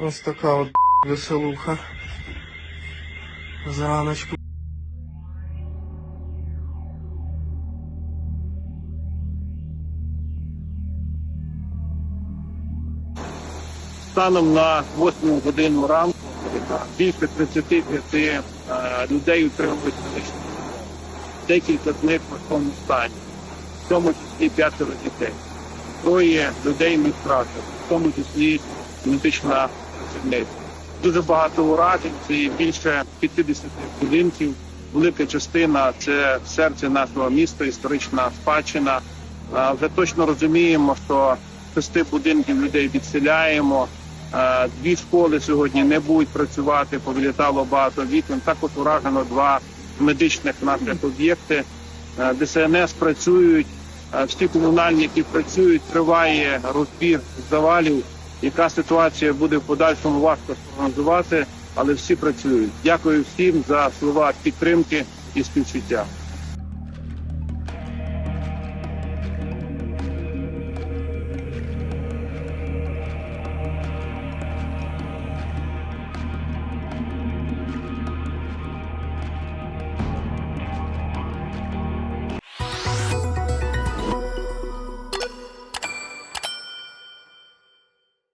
Ось така от веселуха. Зраночку. Станом на 8 годину ранку більше 35 е, людей утримують. Декілька з них в важкому стані, в тому числі п'ятеро дітей. Троє людей ми втратили, в тому числі медична працівниця. Дуже багато уражень, це більше 50 будинків. Велика частина це серце нашого міста, історична спадщина. Вже точно розуміємо, що шести будинків людей відселяємо. Е, Дві школи сьогодні не будуть працювати, повилітало багато вікон. Також уражено два медичних наших об'єкти. Е, ДСНС працюють, е, всі комунальні, які працюють, триває розбір завалів. Яка ситуація буде в подальшому важко спрогнозувати, але всі працюють. Дякую всім за слова підтримки і співчуття.